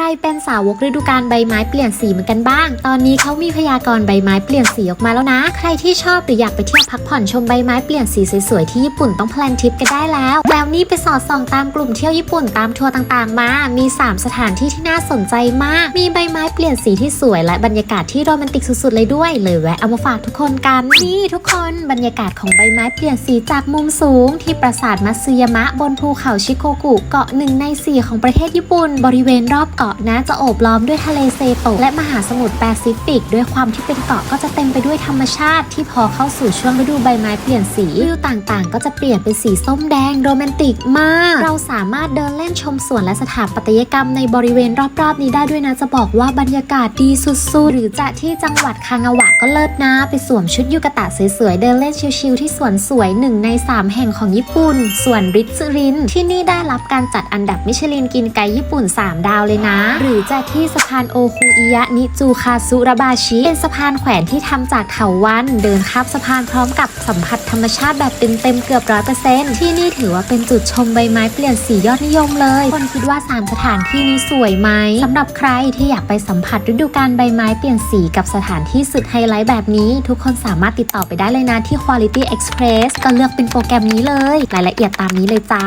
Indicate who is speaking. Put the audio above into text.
Speaker 1: ใครเป็นสาวกฤดูกาลใบไม้เปลี่ยนสีเหมือนกันบ้าง ตอนนี้เขามีพยากรณ์ใบไม้เปลี่ยนสีออกมาแล้วนะ ใครที่ชอบหรืออยากไปเที่ยวพักผ่อนชมใบไม้เปลี่ยนสีสวยๆที่ญี่ปุ่นต้องแพลนทริปกันได้แล้ว แล้วนี่ไปสอดส่องตามกลุ่มเที่ยวญี่ปุ่นตามทัวร์ต่างๆ มา มี 3 สถานที่ที่น่าสนใจมาก มีใบไม้เปลี่ยนสีที่สวยและบรรยากาศที่โรแมนติกสุดๆเลยด้วย เลยแวะเอามาฝากทุกคนกัน นี่ทุกคนบรรยากาศของใบไม้เปลี่ยนสีจากมุมสูง ที่ปราสาทมัตสึยามะบนภูเขาชิโกกุ เกาะหนึ่งในสี่ของประเทศญี่ปุ่น บริเวณรอบเกาะนะจะโอบล้อมด้วยทะเลเซโตะและมหาสมุทรแปซิฟิก ด้วยความที่เป็นเกาะก็จะเต็มไปด้วยธรรมชาติ ที่พอเข้าสู่ช่วงฤดูใบไม้เปลี่ยนสีวิวต่างๆ ก็จะเปลี่ยนเป็นสีส้มแดงโรแมนติกมาก เราสามารถเดินเล่นชมสวนและสถาปัตยกรรมในบริเวณรอบๆ นี้ได้ด้วยนะจะบอกว่าบรรยากาศดีสุดๆ หรือจะที่จังหวัดคางาวะก็เลิศนะ ไปสวมชุดยูกะตะสวยๆ เดินเล่นชิลๆที่สวนสวยหนึ่งใน 3 แห่งของญี่ปุ่น ส่วนริตซึริน ที่นี่ได้รับการจัดอันดับมิชลินกินไกด์ญี่ปุ่น 3 ดาวเลยนะหรือจะที่สะพานโอคุอิยะนิจูคาซุระบาชิ เป็นสะพานแขวนที่ทำจากเถาวัลเดินข้ามสะพานพร้อมกับสัมผัสธรรมชาติแบบเต็มๆเกือบร้อยเปอร์เซ็นต์ที่นี่ถือว่าเป็นจุดชมใบไม้เปลี่ยนสียอดนิยมเลย คนคิดว่า 3 สถานที่นี้สวยไหมสำหรับใครที่อยากไปสัมผัสฤดูกาลใบไม้เปลี่ยนสีกับสถานที่สุดไฮไลท์แบบนี้ทุกคนสามารถติดต่อไปได้เลยนะที่ Quality Express ก็เลือกเป็นโปรแกรมนี้เลย รายละเอียดตามนี้เลยจ้า